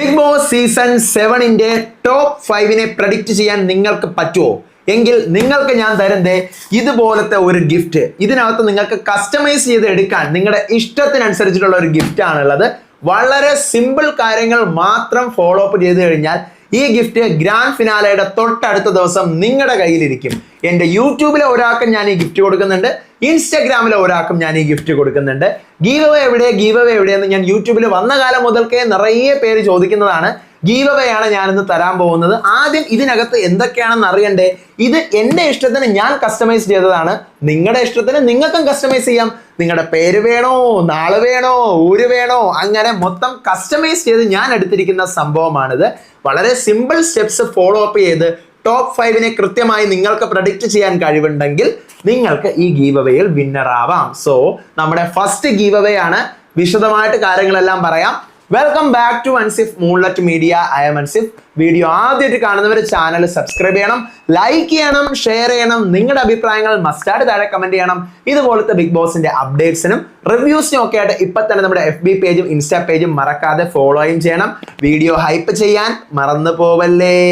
Big Boss season സെവനിന്റെ top ഫൈവിനെ predict ചെയ്യാൻ നിങ്ങൾക്ക് പറ്റുമോ എങ്കിൽ നിങ്ങൾക്ക് ഞാൻ തരുന്നേ ഇതുപോലത്തെ ഒരു ഗിഫ്റ്റ് ഇതിനകത്ത് നിങ്ങൾക്ക് കസ്റ്റമൈസ് ചെയ്ത് എടുക്കാൻ നിങ്ങളുടെ ഇഷ്ടത്തിനനുസരിച്ചിട്ടുള്ള ഒരു ഗിഫ്റ്റ് ആണുള്ളത്. വളരെ സിമ്പിൾ കാര്യങ്ങൾ മാത്രം ഫോളോ അപ്പ് ചെയ്ത് കഴിഞ്ഞാൽ ഈ ഗിഫ്റ്റ് ഗ്രാൻഡ് ഫിനാലയുടെ തൊട്ടടുത്ത ദിവസം നിങ്ങളുടെ കയ്യിലിരിക്കും. എന്റെ യൂട്യൂബിലെ ഒരാൾക്കും ഞാൻ ഈ ഗിഫ്റ്റ് കൊടുക്കുന്നുണ്ട്. ഇൻസ്റ്റാഗ്രാമിലെ ഒരാൾക്കും ഞാൻ ഈ ഗിഫ്റ്റ് കൊടുക്കുന്നുണ്ട്. ഗീവ് എവിടെ? ഗീവ് എവിടെയെന്ന് ഞാൻ യൂട്യൂബിൽ വന്ന കാലം മുതൽക്കേ നിറയെ പേര് ചോദിക്കുന്നതാണ്. ഗീവ് അവേ ഞാൻ ഞാനിന്ന് തരാൻ പോകുന്നത്. ആദ്യം ഇതിനകത്ത് എന്തൊക്കെയാണെന്ന് അറിയണ്ടേ? ഇത് എന്റെ ഇഷ്ടത്തിന് ഞാൻ കസ്റ്റമൈസ് ചെയ്തതാണ്. നിങ്ങളുടെ ഇഷ്ടത്തിന് നിങ്ങൾക്കും കസ്റ്റമൈസ് ചെയ്യാം. നിങ്ങളുടെ പേര് വേണോ നാൾ വേണോ ഊര് വേണോ അങ്ങനെ മൊത്തം കസ്റ്റമൈസ് ചെയ്ത് ഞാൻ എടുത്തിരിക്കുന്ന സംഭവമാണിത്. വളരെ സിമ്പിൾ സ്റ്റെപ്സ് ഫോളോ അപ്പ് ചെയ്ത് ടോപ്പ് ഫൈവിനെ കൃത്യമായി നിങ്ങൾക്ക് പ്രഡിക്റ്റ് ചെയ്യാൻ കഴിവുണ്ടെങ്കിൽ നിങ്ങൾക്ക് ഈ ഗീവ് അവയിൽ വിന്നർ ആവാം. സോ നമ്മുടെ ഫസ്റ്റ് ഗീവ് ആണ് വിശദമായിട്ട് കാര്യങ്ങളെല്ലാം പറയാം. Welcome back to Ansif Moonlet media I M Ansif video ആദ്യമായിട്ട് കാണുന്നവർ ചാനൽ സബ്സ്ക്രൈബ് ചെയ്യണം ലൈക്ക് ചെയ്യണം ഷെയർ ചെയ്യണം. നിങ്ങളുടെ അഭിപ്രായങ്ങൾ മസ്റ്റായിട്ട് താഴെ കമന്റ് ചെയ്യണം. ഇതുപോലത്തെ ബിഗ് ബോസിന്റെ അപ്ഡേറ്റ്സിനും റിവ്യൂസിനും ഒക്കെ ആയിട്ട് ഇപ്പൊ തന്നെ നമ്മുടെ എഫ് ബി പേജും ഇൻസ്റ്റാ പേജും മറക്കാതെ ഫോളോയും ചെയ്യണം. വീഡിയോ ഹൈപ്പ് ചെയ്യാൻ മറന്നു പോവല്ലേ?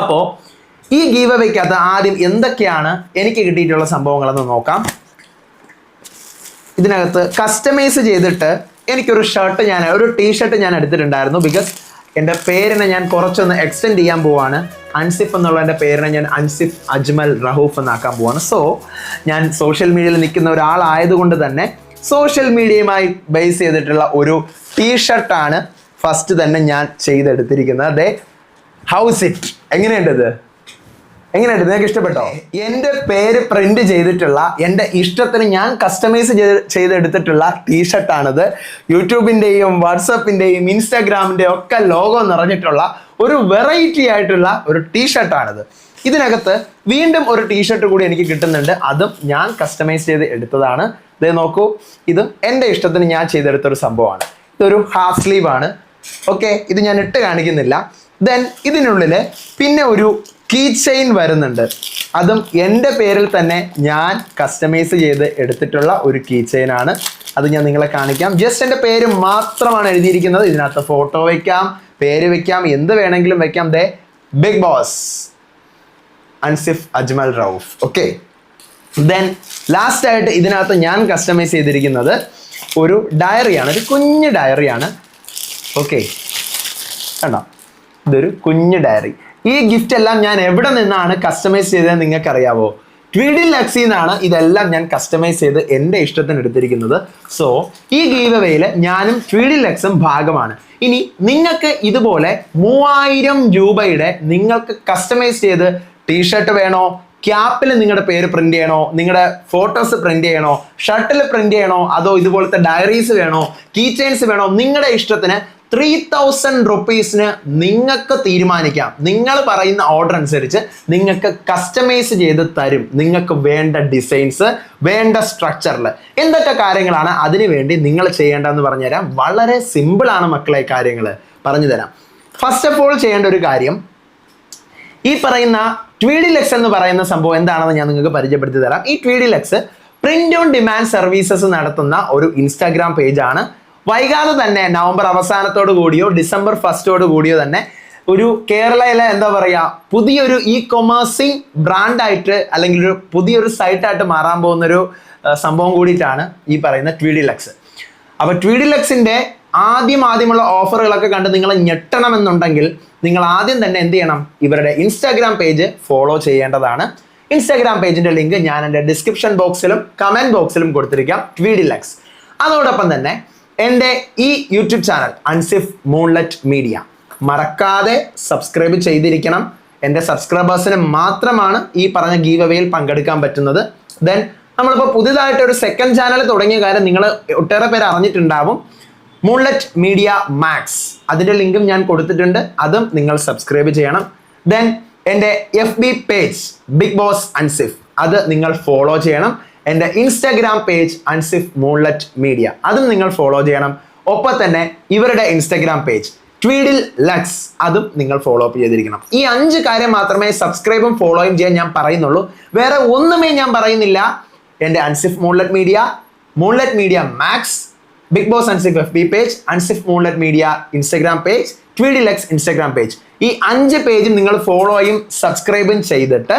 അപ്പോ ഈ ഗീവ് അവയ്ക്കകത്ത് ആദ്യം എന്തൊക്കെയാണ് എനിക്ക് കിട്ടിയിട്ടുള്ള സംഭവങ്ങളെന്ന് നോക്കാം. ഇതിനകത്ത് കസ്റ്റമൈസ് ചെയ്തിട്ട് എനിക്കൊരു ഷർട്ട് ഞാൻ ഒരു ടീ ഷർട്ട് ഞാൻ എടുത്തിട്ടുണ്ടായിരുന്നു ബിക്കോസ് എന്റെ പേരിനെ ഞാൻ കുറച്ചൊന്ന് എക്സ്റ്റെൻഡ് ചെയ്യാൻ പോവാണ്. അൻസിഫ് എന്നുള്ള എന്റെ പേരിനെ ഞാൻ അൻസിഫ് അജ്മൽ റഹൂഫ് എന്നാക്കാൻ പോവാണ്. സോ ഞാൻ സോഷ്യൽ മീഡിയയിൽ നിൽക്കുന്ന ഒരാളായതുകൊണ്ട് തന്നെ സോഷ്യൽ മീഡിയയുമായി ബേസ് ചെയ്തിട്ടുള്ള ഒരു ടീ ഷർട്ടാണ് ഫസ്റ്റ് തന്നെ ഞാൻ ചെയ്തെടുത്തിരിക്കുന്നത്. അതെ ഹൗസ് ഇറ്റ് എങ്ങനെയുണ്ടത് എങ്ങനെയുണ്ട്? നിങ്ങൾക്ക് ഇഷ്ടപ്പെട്ടോ? എന്റെ പേര് പ്രിന്റ് ചെയ്തിട്ടുള്ള എന്റെ ഇഷ്ടത്തിന് ഞാൻ കസ്റ്റമൈസ് ചെയ്ത് ചെയ്തെടുത്തിട്ടുള്ള ടീഷർട്ടാണിത് യൂട്യൂബിന്റെയും വാട്സപ്പിന്റെയും ഇൻസ്റ്റാഗ്രാമിന്റെയും ഒക്കെ ലോഗോ നിറഞ്ഞിട്ടുള്ള ഒരു വെറൈറ്റി ആയിട്ടുള്ള ഒരു ടീഷർട്ടാണിത് ഇതിനകത്ത് വീണ്ടും ഒരു ടീഷർട്ട് കൂടി എനിക്ക് കിട്ടുന്നുണ്ട്. അതും ഞാൻ കസ്റ്റമൈസ് ചെയ്ത് എടുത്തതാണ്. ഇത് നോക്കൂ ഇതും എന്റെ ഇഷ്ടത്തിന് ഞാൻ ചെയ്തെടുത്ത ഒരു സംഭവമാണ്. ഇതൊരു ഹാഫ് സ്ലീവ് ആണ്. ഓക്കെ ഇത് ഞാൻ ഇട്ട് കാണിക്കുന്നില്ല. ദെൻ ഇതിനുള്ളിൽ പിന്നെ ഒരു കീ ചെയിൻ വരുന്നുണ്ട്. അതും എന്റെ പേരിൽ തന്നെ ഞാൻ കസ്റ്റമൈസ് ചെയ്ത് എടുത്തിട്ടുള്ള ഒരു കീ ചെയിൻ ആണ്. അത് ഞാൻ നിങ്ങളെ കാണിക്കാം. ജസ്റ്റ് എന്റെ പേര് മാത്രമാണ് എഴുതിയിരിക്കുന്നത്. ഇതിനകത്ത് ഫോട്ടോ വയ്ക്കാം പേര് വയ്ക്കാം എന്ത് വേണമെങ്കിലും വയ്ക്കാം ദേ Big Boss Ansif Ajmal Rauf. Okay then last ആയിട്ട് ഇതിനകത്ത് ഞാൻ കസ്റ്റമൈസ് ചെയ്തിരിക്കുന്നത് ഒരു ഡയറിയാണ് ഒരു കുഞ്ഞ് ഡയറിയാണ് ഓക്കെ കണ്ടോ? ഇതൊരു കുഞ്ഞ് ഡയറി ഈ ഗിഫ്റ്റ് എല്ലാം ഞാൻ എവിടെ നിന്നാണ് കസ്റ്റമൈസ് ചെയ്തതെന്ന് നിങ്ങൾക്ക് അറിയാവോ ട്വീഡിൽ ലക്സിൽ നിന്നാണ് ഇതെല്ലാം ഞാൻ കസ്റ്റമൈസ് ചെയ്ത് എന്റെ ഇഷ്ടത്തിന് എടുത്തിരിക്കുന്നത്. സോ ഈ ഗീവവേയിൽ ഞാനും ട്വീഡിൽ ലക്സും ഭാഗമാണ്. ഇനി നിങ്ങൾക്ക് ഇതുപോലെ മൂവായിരം രൂപയുടെ നിങ്ങൾക്ക് കസ്റ്റമൈസ് ചെയ്ത് ടീഷർട്ട് വേണോ? ക്യാപ്പിൽ നിങ്ങളുടെ പേര് പ്രിന്റ് ചെയ്യണോ? നിങ്ങളുടെ ഫോട്ടോസ് പ്രിന്റ് ചെയ്യണോ? ഷർട്ടിൽ പ്രിന്റ് ചെയ്യണോ? അതോ ഇതുപോലത്തെ ഡയറീസ് വേണോ? കീ ചെയിൻസ് വേണോ? നിങ്ങളുടെ ഇഷ്ടത്തിന് ത്രീ തൗസൻഡ് റുപ്പീസിന് നിങ്ങൾക്ക് തീരുമാനിക്കാം. നിങ്ങൾ പറയുന്ന ഓർഡർ അനുസരിച്ച് നിങ്ങൾക്ക് കസ്റ്റമൈസ് ചെയ്ത് തരും. നിങ്ങൾക്ക് വേണ്ട ഡിസൈൻസ് വേണ്ട സ്ട്രക്ചറിൽ എന്തൊക്കെ കാര്യങ്ങളാണ് അതിനു വേണ്ടി നിങ്ങൾ ചെയ്യേണ്ടതെന്ന് പറഞ്ഞുതരാം. വളരെ സിമ്പിളാണ് മക്കളെ കാര്യങ്ങൾ പറഞ്ഞു തരാം ഫസ്റ്റ് ഓഫ് ഓൾ ചെയ്യേണ്ട ഒരു കാര്യം ഈ പറയുന്ന ട്വീഡിലെക്സ് എന്ന് പറയുന്ന സംഭവം എന്താണെന്ന് ഞാൻ നിങ്ങൾക്ക് പരിചയപ്പെടുത്തി തരാം ഈ ട്വീഡിലെക്സ് പ്രിന്റ് ഓൺ ഡിമാൻഡ് സർവീസസ് നടത്തുന്ന ഒരു ഇൻസ്റ്റാഗ്രാം പേജാണ് വൈകാതെ തന്നെ നവംബർ അവസാനത്തോടു കൂടിയോ ഡിസംബർ ഫസ്റ്റോട് കൂടിയോ തന്നെ ഒരു കേരളയിലെ എന്താ പറയുക പുതിയൊരു ഇ കൊമേഴ്സിങ് ബ്രാൻഡായിട്ട് അല്ലെങ്കിൽ ഒരു പുതിയൊരു സൈറ്റായിട്ട് മാറാൻ പോകുന്നൊരു സംഭവം കൂടിയിട്ടാണ് ഈ പറയുന്ന ട്വീഡിലക്സ് അപ്പോൾ ട്വീഡിലക്സിന്റെ ആദ്യം ആദ്യമുള്ള ഓഫറുകളൊക്കെ കണ്ട് നിങ്ങൾ ഞെട്ടണമെന്നുണ്ടെങ്കിൽ നിങ്ങൾ ആദ്യം തന്നെ എന്ത് ചെയ്യണം? ഇവരുടെ ഇൻസ്റ്റാഗ്രാം പേജ് ഫോളോ ചെയ്യേണ്ടതാണ്. ഇൻസ്റ്റാഗ്രാം പേജിന്റെ ലിങ്ക് ഞാൻ എന്റെ ഡിസ്ക്രിപ്ഷൻ ബോക്സിലും കമന്റ് ബോക്സിലും കൊടുത്തിരിക്കാം ട്വീഡിലക്സ് അതോടൊപ്പം തന്നെ എന്റെ ഈ YouTube channel Ansif Moonlet Media മറക്കാതെ സബ്സ്ക്രൈബ് ചെയ്തിരിക്കണം. എന്റെ സബ്സ്ക്രൈബേഴ്സിന് മാത്രമാണ് ഈ പറഞ്ഞ ഗീവ് അവയിൽ പങ്കെടുക്കാൻ പറ്റുന്നത്. ദെൻ നമ്മളിപ്പോൾ പുതിയതായിട്ട് ഒരു സെക്കൻഡ് ചാനൽ തുടങ്ങിയ കാര്യം നിങ്ങൾ ഒട്ടേറെ പേര് അറിഞ്ഞിട്ടുണ്ടാവും. Moonlet Media Max. അതിന്റെ ലിങ്കും ഞാൻ കൊടുത്തിട്ടുണ്ട്. അതും നിങ്ങൾ സബ്സ്ക്രൈബ് ചെയ്യണം. ദെൻ എന്റെ F B page Big Boss Ansif. അത് നിങ്ങൾ ഫോളോ ചെയ്യണം. എന്റെ Instagram page Ansif Moonlet Media അതും നിങ്ങൾ ഫോളോ ചെയ്യണം. ഒപ്പം തന്നെ ഇവരുടെ ഇൻസ്റ്റാഗ്രാം പേജ് ട്വീഡിൽ ലക്സ് അതും നിങ്ങൾ ഫോളോ അപ്പ് ചെയ്തിരിക്കണം. ഈ അഞ്ച് കാര്യം മാത്രമേ സബ്സ്ക്രൈബും ഫോളോയും ചെയ്യാൻ ഞാൻ പറയുന്നുള്ളൂ. വേറെ ഒന്നുമേ ഞാൻ പറയുന്നില്ല. എന്റെ Ansif Moonlet Media Moonlet Media Max Big Boss Ansif F B page Ansif Moonlet Media Instagram page ട്വീഡിൽ lux Instagram page ഈ അഞ്ച് പേജും നിങ്ങൾ ഫോളോയും സബ്സ്ക്രൈബും ചെയ്തിട്ട്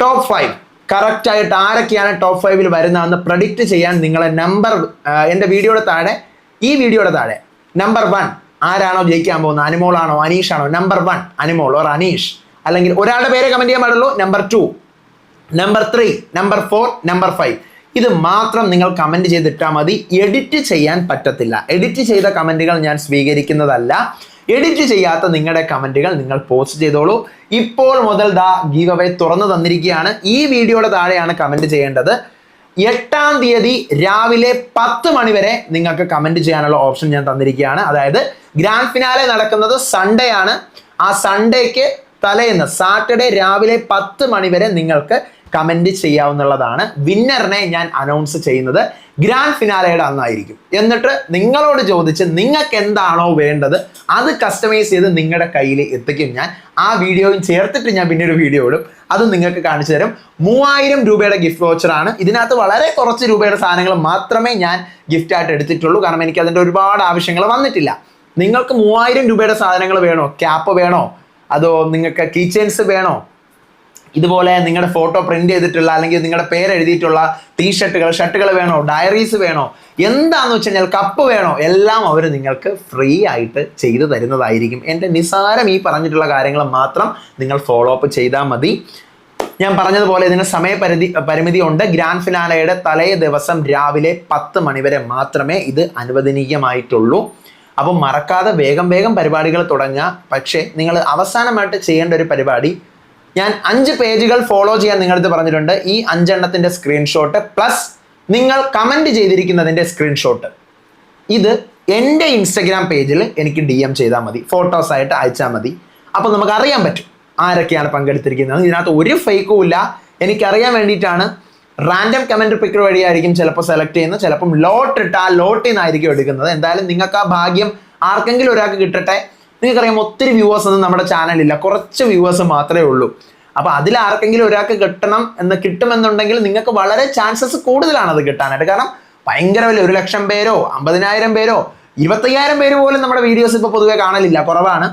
ടോപ്പ് ഫൈവ് കറക്റ്റ് ആയിട്ട് ആരൊക്കെയാണ് ടോപ്പ് ഫൈവിൽ വരുന്നതെന്ന് പ്രഡിക്റ്റ് ചെയ്യാൻ നിങ്ങളെ നമ്പർ എന്റെ വീഡിയോയുടെ താഴെ ഈ വീഡിയോയുടെ താഴെ. നമ്പർ വൺ ആരാണോ ജയിക്കാൻ പോകുന്നത്? അനുമോളാണോ? അനീഷാണോ? Number one Anumol or Aneesh. അല്ലെങ്കിൽ ഒരാളുടെ പേരെ കമന്റ് ചെയ്യാൻ പാടുള്ളൂ. Number two number three number four number five ഇത് മാത്രം നിങ്ങൾ കമന്റ് ചെയ്തിട്ടാൽ മതി. എഡിറ്റ് ചെയ്യാൻ പറ്റത്തില്ല. എഡിറ്റ് ചെയ്ത കമന്റുകൾ ഞാൻ സ്വീകരിക്കുന്നതല്ല. എഡിറ്റ് ചെയ്യാത്ത നിങ്ങളുടെ കമന്റുകൾ നിങ്ങൾ പോസ്റ്റ് ചെയ്തോളൂ. ഇപ്പോൾ മുതൽ ദാ ഗീവ് അവേ തുറന്നു തന്നിരിക്കുകയാണ്. ഈ വീഡിയോയുടെ താഴെയാണ് കമന്റ് ചെയ്യേണ്ടത്. എട്ടാം തീയതി രാവിലെ പത്ത് മണി വരെ നിങ്ങൾക്ക് കമന്റ് ചെയ്യാനുള്ള ഓപ്ഷൻ ഞാൻ തന്നിരിക്കുകയാണ്. അതായത് ഗ്രാൻഡ് ഫിനാലെ നടക്കുന്നത് സൺഡേ ആണ്. ആ സൺഡേക്ക് തലേന്ന് സാറ്റർഡേ രാവിലെ പത്ത് മണി വരെ നിങ്ങൾക്ക് കമന്റ് ചെയ്യാവുന്നതാണ് വിന്നറിനെ ഞാൻ അനൗൺസ് ചെയ്യുന്നത് ഗ്രാൻഡ് ഫിനാലയുടെ അന്നായിരിക്കും. എന്നിട്ട് നിങ്ങളോട് ചോദിച്ച് നിങ്ങൾക്ക് എന്താണോ വേണ്ടത് അത് കസ്റ്റമൈസ് ചെയ്ത് നിങ്ങളുടെ കയ്യിൽ എത്തിക്കും ഞാൻ. ആ വീഡിയോയും ചേർത്തിട്ട് ഞാൻ പിന്നെ ഒരു വീഡിയോ ഇടും. അത് നിങ്ങൾക്ക് കാണിച്ചു തരും. മൂവായിരം രൂപയുടെ ഗിഫ്റ്റ് വോച്ചറാണ് ഇതിനകത്ത് വളരെ കുറച്ച് രൂപയുടെ സാധനങ്ങൾ മാത്രമേ ഞാൻ ഗിഫ്റ്റ് ആയിട്ട് എടുത്തിട്ടുള്ളൂ. കാരണം എനിക്ക് അതിന്റെ ഒരുപാട് ആവശ്യങ്ങൾ വന്നിട്ടില്ല. നിങ്ങൾക്ക് മൂവായിരം രൂപയുടെ സാധനങ്ങൾ വേണോ? ക്യാപ്പ് വേണോ? അതോ നിങ്ങൾക്ക് കീച്ചെയിൻസ് വേണോ? ഇതുപോലെ നിങ്ങളുടെ ഫോട്ടോ പ്രിന്റ് ചെയ്തിട്ടുള്ള അല്ലെങ്കിൽ നിങ്ങളുടെ പേര് എഴുതിയിട്ടുള്ള ടീഷർട്ടുകൾ ഷർട്ടുകൾ വേണോ? ഡയറീസ് വേണോ? എന്താന്ന് വെച്ച് കഴിഞ്ഞാൽ കപ്പ് വേണോ? എല്ലാം അവർ നിങ്ങൾക്ക് ഫ്രീ ആയിട്ട് ചെയ്തു തരുന്നതായിരിക്കും. എന്റെ നിസാരം ഈ പറഞ്ഞിട്ടുള്ള കാര്യങ്ങൾ മാത്രം നിങ്ങൾ ഫോളോ അപ്പ് ചെയ്താൽ മതി. ഞാൻ പറഞ്ഞതുപോലെ ഇതിന് സമയപരിധി പരിമിതി ഉണ്ട്. ഗ്രാൻഡ് ഫിനാലയുടെ തലേ ദിവസം രാവിലെ പത്ത് മണിവരെ മാത്രമേ ഇത് അനുവദനീയമായിട്ടുള്ളൂ. അപ്പം മറക്കാതെ വേഗം വേഗം പരിപാടികൾ തുടങ്ങുക. പക്ഷേ നിങ്ങൾ അവസാനമായിട്ട് ചെയ്യേണ്ട ഒരു പരിപാടി ഞാൻ അഞ്ച് പേജുകൾ ഫോളോ ചെയ്യാൻ നിങ്ങളടുത്ത് പറഞ്ഞിട്ടുണ്ട്. ഈ അഞ്ചെണ്ണത്തിന്റെ സ്ക്രീൻഷോട്ട് പ്ലസ് നിങ്ങൾ കമന്റ് ചെയ്തിരിക്കുന്നതിന്റെ സ്ക്രീൻഷോട്ട് ഇത് എന്റെ ഇൻസ്റ്റഗ്രാം പേജിൽ എനിക്ക് ഡി എം ചെയ്താൽ മതി. ഫോട്ടോസ് ആയിട്ട് അയച്ചാൽ മതി. അപ്പോൾ നമുക്ക് അറിയാൻ പറ്റും ആരൊക്കെയാണ് പങ്കെടുത്തിരിക്കുന്നത്. ഇതിനകത്ത് ഒരു ഫേക്കും ഇല്ല. എനിക്കറിയാൻ വേണ്ടിയിട്ടാണ് റാൻഡം കമന്റ് പിക്കർ വഴിയായിരിക്കും ചിലപ്പോൾ സെലക്ട് ചെയ്യുന്നത്. ചിലപ്പം ലോട്ട് ഇട്ട് ആ ലോട്ടിൽ നിന്നായിരിക്കും എടുക്കുന്നത്. എന്തായാലും നിങ്ങൾക്ക് ആ ഭാഗ്യം ആർക്കെങ്കിലും ഒരാൾക്ക് കിട്ടട്ടെ. നിങ്ങൾക്കറിയാം ഒത്തിരി വ്യൂവേഴ്സ് ഒന്നും നമ്മുടെ ചാനലില്ല കുറച്ച് വ്യൂവേഴ്സ് മാത്രമേ ഉള്ളൂ. അപ്പൊ അതിൽ ആർക്കെങ്കിലും ഒരാൾക്ക് കിട്ടണം എന്ന് കിട്ടുമെന്നുണ്ടെങ്കിൽ നിങ്ങൾക്ക് വളരെ ചാൻസസ് കൂടുതലാണ് അത് കിട്ടാനായിട്ട്. കാരണം ഭയങ്കര വലിയ ഒരു ലക്ഷം പേരോ അമ്പതിനായിരം പേരോ ഇരുപത്തയ്യായിരം പേര് പോലും നമ്മുടെ വീഡിയോസ് ഇപ്പോൾ പൊതുവെ കാണലില്ല. കുറവാണ്.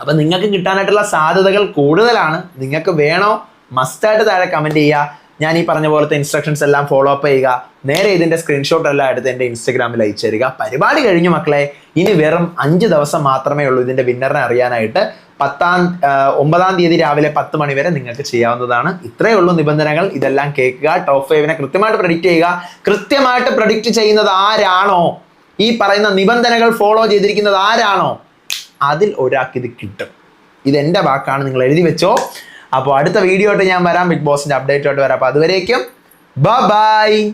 അപ്പം നിങ്ങൾക്ക് കിട്ടാനായിട്ടുള്ള സാധ്യതകൾ കൂടുതലാണ്. നിങ്ങൾക്ക് വേണോ മസ്റ്റായിട്ട് താഴെ കമന്റ് ചെയ്യുക. ഞാൻ ഈ പറഞ്ഞ പോലത്തെ ഇൻസ്ട്രക്ഷൻസ് എല്ലാം ഫോളോ അപ്പ് ചെയ്യുക. നേരെ ഇതിന്റെ സ്ക്രീൻഷോട്ട് എല്ലാം എടുത്ത് എന്റെ ഇൻസ്റ്റഗ്രാമിൽ അയച്ചു തരിക പരിപാടി കഴിഞ്ഞു മക്കളെ. ഇനി വെറും അഞ്ച് ദിവസം മാത്രമേ ഉള്ളൂ ഇതിന്റെ വിന്നറിനെ അറിയാനായിട്ട്. പത്താം ഒമ്പതാം തീയതി രാവിലെ പത്ത് മണി വരെ നിങ്ങൾക്ക് ചെയ്യാവുന്നതാണ്. ഇത്രയേ ഉള്ളൂ നിബന്ധനകൾ. ഇതെല്ലാം കേൾക്കുക. ടോപ്പ് ഫൈവിനെ കൃത്യമായിട്ട് പ്രഡിക്റ്റ് ചെയ്യുക. കൃത്യമായിട്ട് പ്രഡിക്റ്റ് ചെയ്യുന്നത് ആരാണോ? ഈ പറയുന്ന നിബന്ധനകൾ ഫോളോ ചെയ്തിരിക്കുന്നത് ആരാണോ? അതിൽ ഒരാൾക്ക് ഇത് കിട്ടും. ഇത് എന്റെ വാക്കാണ്. നിങ്ങൾ എഴുതി വെച്ചോ. അപ്പോൾ അടുത്ത വീഡിയോ ആയിട്ട് ഞാൻ വരാം. ബിഗ് ബോസിന്റെ അപ്ഡേറ്റ് ആയിട്ട് വരാം. അപ്പോൾ അതുവരേക്കും ബൈ